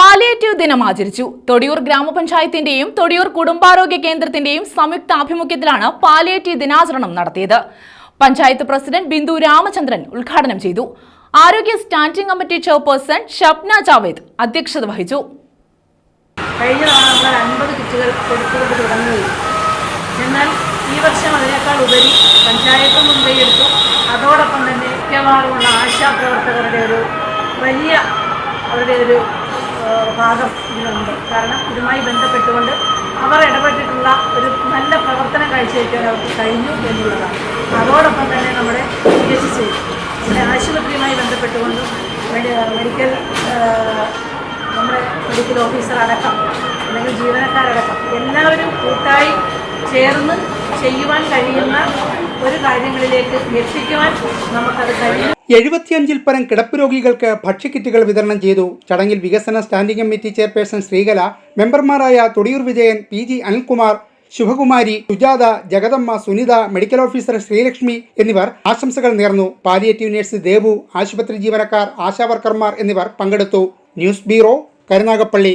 Palliative ദിനം ആചരിച്ചു. തൊടിയൂർ ഗ്രാമപഞ്ചായത്തിന്റെയും തൊടിയൂർ കുടുംബാരോഗ്യ കേന്ദ്രത്തിന്റെയും സംയുക്ത ആഭിമുഖ്യത്തിലാണ് പാലിയേറ്റീവ് ദിനാചരണം നടത്തിയത്. പഞ്ചായത്ത് പ്രസിഡന്റ് ബിന്ദു രാമചന്ദ്രൻ ഉദ്ഘാടനം ചെയ്തു. ആരോഗ്യ standing committee chairperson Shapna Javed അധ്യക്ഷത വഹിച്ചു. കഴിഞ്ഞ അൻപത് കിറ്റുകൾ കൊടുത്തുകൊണ്ട് തുടങ്ങുകയും എന്നാൽ ഈ വർഷം അതിനേക്കാൾ ഉപരി പഞ്ചായത്ത് മുൻകൈയെടുത്തു. അതോടൊപ്പം തന്നെ മിക്കവാറുമുള്ള ആശാപ്രവർത്തകരുടെ ഒരു വലിയ അവരുടെ ഒരു ഭാഗം ഇതിലുണ്ട്. കാരണം ഇതുമായി ബന്ധപ്പെട്ടുകൊണ്ട് അവർ ഇടപെട്ടിട്ടുള്ള ഒരു നല്ല പ്രവർത്തനം കാഴ്ചവെക്കാൻ അവർക്ക് കഴിഞ്ഞു എന്നുള്ളതാണ്. അതോടൊപ്പം തന്നെ നമ്മുടെ പി എച്ച് സി നമ്മുടെ ആശുപത്രിയുമായി ബന്ധപ്പെട്ടുകൊണ്ടും മെഡി- മെഡിക്കൽ നമ്മുടെ മെഡിക്കൽ ഓഫീസർ അടക്കം അല്ലെങ്കിൽ ജീവനക്കാരടക്കം എല്ലാവരും കൂട്ടായി ചേർന്ന് ചെയ്യുവാൻ കഴിയുന്ന ഒരു കാര്യങ്ങളിലേക്ക് എത്തിക്കുവാൻ നമുക്കത് കഴിയും എഴുപത്തിയഞ്ചിൽ പരം കിടപ്പ് രോഗികൾക്ക് ഭക്ഷ്യക്കിറ്റുകൾ വിതരണം ചെയ്തു. ചടങ്ങിൽ വികസന സ്റ്റാൻഡിംഗ് കമ്മിറ്റി ചെയർപേഴ്സൺ ശ്രീകല മെമ്പർമാരായ Thodiyoor Vijayan P G Anilkumar Subhakumari Sujatha Jagadamma Sunitha medical officer Sreelakshmi എന്നിവർ ആശംസകൾ നേർന്നു. പാലിയേറ്റീവ് നഴ്സ് ദേവു ആശുപത്രി ജീവനക്കാർ ആശാവർക്കർമാർ എന്നിവർ പങ്കെടുത്തു. News bureau Karunagappally.